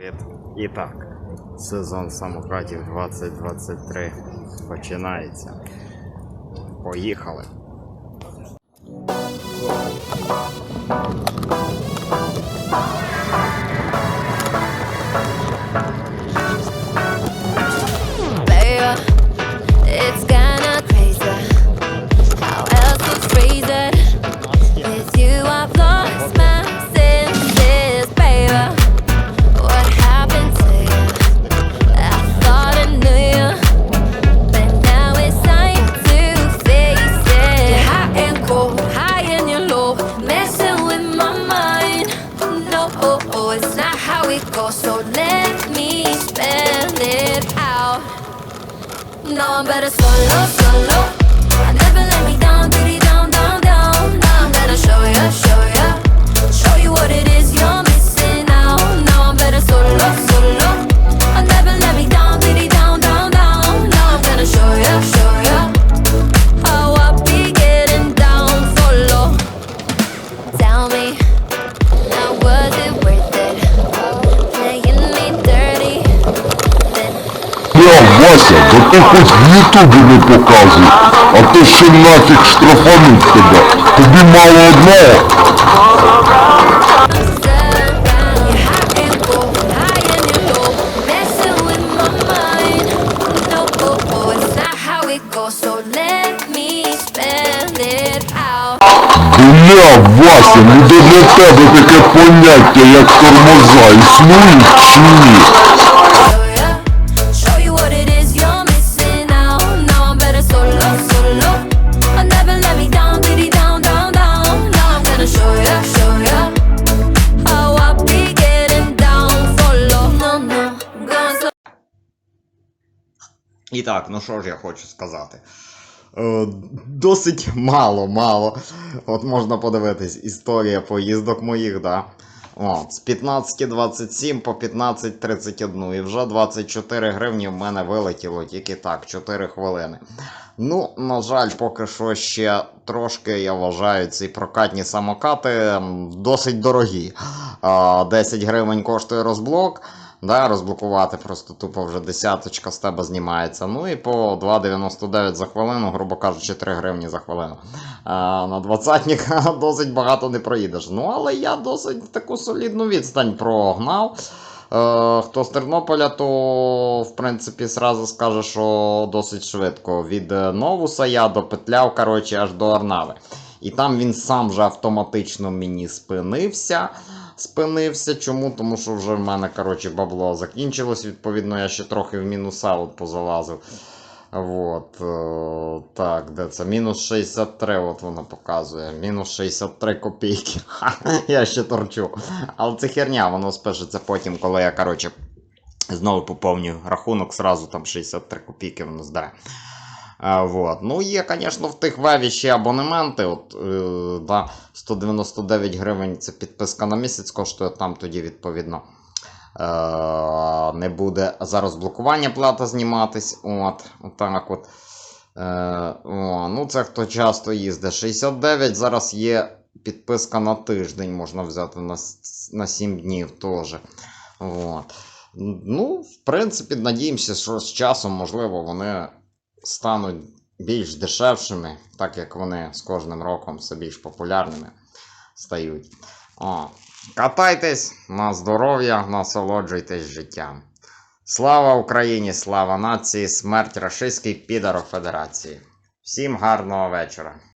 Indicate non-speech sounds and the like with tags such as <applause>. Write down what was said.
Привіт. І так, сезон самокатів 2023 починається. Поїхали. No, it's not how it goes. So let me spell it out. No, I'm better solo, solo. Я, Вася, да ти хоч в Ютубі не показуй, а то ще нафіг штрафануть тебе. Тобі мало одного. Бля, Вася, ну для тебе таке поняття, як тормоза, існують чи ні? І так, ну що ж я хочу сказати. Е, досить мало, мало. От можна подивитись, історія поїздок моїх, да. От, з 15.27 по 15.31. І вже 24 гривні в мене вилетіло тільки так, 4 хвилини. Ну, на жаль, поки що ще трошки, я вважаю, ці прокатні самокати досить дорогі. 10 гривень коштує розблок. Да, розблокувати просто тупо вже десяточка з тебе знімається. Ну і по 2,99 за хвилину, грубо кажучи, 3 гривні за хвилину. А, на 20 <laughs> досить багато не проїдеш. Ну, але я досить таку солідну відстань прогнав. Е, хто з Тернополя, то в принципі зразу скаже, що досить швидко. Від Новуса я допетляв, коротше, аж до Арнави. І там він сам вже автоматично мені спинився. Спинився. Чому? Тому що вже в мене коротше, бабло закінчилось. Відповідно, я ще трохи в мінуса от позалазив. Вот, е, так, де це? Мінус 63, от воно показує. Мінус 63 копійки. <laughs> Я ще торчу. Але це херня, воно спишеться потім, коли я, коротше, знову поповню рахунок, сразу там 63 копійки воно здає. А, вот. Ну, є, звісно, в тих веві ще абонементи. От, е, да, 199 гривень це підписка на місяць коштує, там тоді, відповідно. Е, не буде за розблокування плата зніматись. От, отак от. Е, о, ну, це хто часто їздить. 69 зараз є підписка на тиждень, можна взяти на, на 7 днів теж. От. Ну, в принципі, надіємося, що з часом, можливо, вони стануть більш дешевшими, так як вони з кожним роком все більш популярними стають. О, катайтесь на здоров'я, насолоджуйтесь життям. Слава Україні, слава нації, смерть рашистській підару Федерації. Всім гарного вечора.